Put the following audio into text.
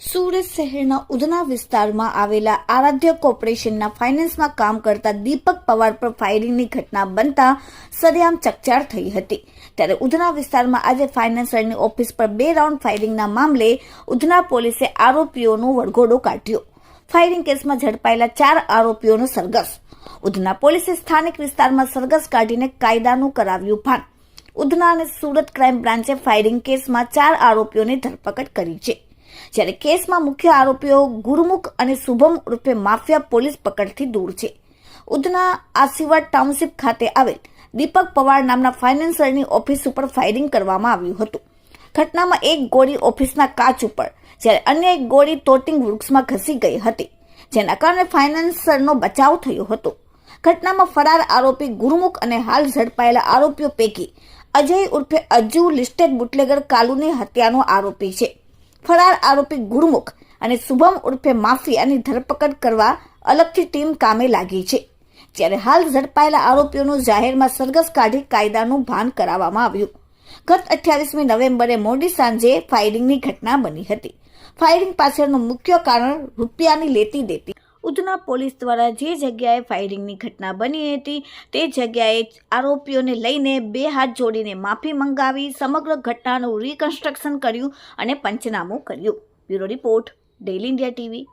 સુરત શહેરના ઉધના વિસ્તારમાં આવેલા આરાધ્ય કોર્પોરેશનના ફાઇનાન્સમાં કામ કરતા દીપક પવાર પર ફાયરિંગની ઘટના બનતા સરેઆમ ચકચાર થઈ હતી. ત્યારે ઉધના વિસ્તારમાં આજે ફાઇનાન્સરની ઓફિસ પર બે રાઉન્ડ ફાયરિંગના મામલે ઉધના પોલીસે આરોપીઓનો વરઘોડો કાઢ્યો. ફાયરિંગ કેસમાં ઝડપાયેલા ચાર આરોપીઓનો સરઘસ. ઉધના પોલીસે સ્થાનિક વિસ્તારમાં સરઘસ કાઢીને કાયદાનું કરાવ્યું ભાન. ઉધના અને સુરત ક્રાઇમ બ્રાન્ચે ફાયરિંગ કેસમાં ચાર આરોપીઓની ધરપકડ કરી છે. જ્યારે કેસમાં મુખ્ય આરોપીઓ ગુરુમુખ અને શુભમ ઉર્ફે માફિયા પોલીસ પકડથી દૂર છે. ઉધના આશીર્વાદ ટાઉનશીપ ખાતે આવેલ દીપક પવાર નામના ફાઇનાન્સરની ઓફિસ ઉપર ફાયરિંગ કરવામાં આવ્યું હતું. ઘટનામાં એક ગોળી ઓફિસના કાચ ઉપર, જ્યારે અન્ય એક ગોળી તોટિંગ વૃક્ષમાં ઘસી ગઈ હતી, જેના કારણે ફાઇનાન્સરનો બચાવ થયો હતો. ઘટનામાં ફરાર આરોપી ગુરુમુખ અને હાલ ઝડપાયેલા આરોપીઓ પૈકી અજય ઉર્ફે અજુ લિસ્ટેડ બુટલેગર કાલુની હત્યાનો આરોપી છે. ફરાર આરોપી ગુરુમુખ અને શુભમ ઉર્ફે માફિયાની ધરપકડ કરવા અલગથી ટીમ કામે લાગી છે. જ્યારે હાલ ઝડપાયેલા આરોપીઓનું જાહેરમાં સરઘસ કાઢી કાયદાનું ભાન કરાવવામાં આવ્યું. ગત અઠ્યાવીસમી નવેમ્બરે મોડી સાંજે ફાયરિંગની ઘટના બની હતી. ફાયરિંગ પાછળનું મુખ્ય કારણ રૂપિયાની લેતી દેતી ઉધના પોલીસ દ્વારા જે જગ્યાએ ફાયરિંગની ઘટના બની હતી, તે જગ્યાએ આરોપીઓને લઈને બે હાથ જોડીને માફી મંગાવી, સમગ્ર ઘટનાનું રિકન્સ્ટ્રક્શન કર્યું અને પંચનામું કર્યું. Bureau report, daily India TV.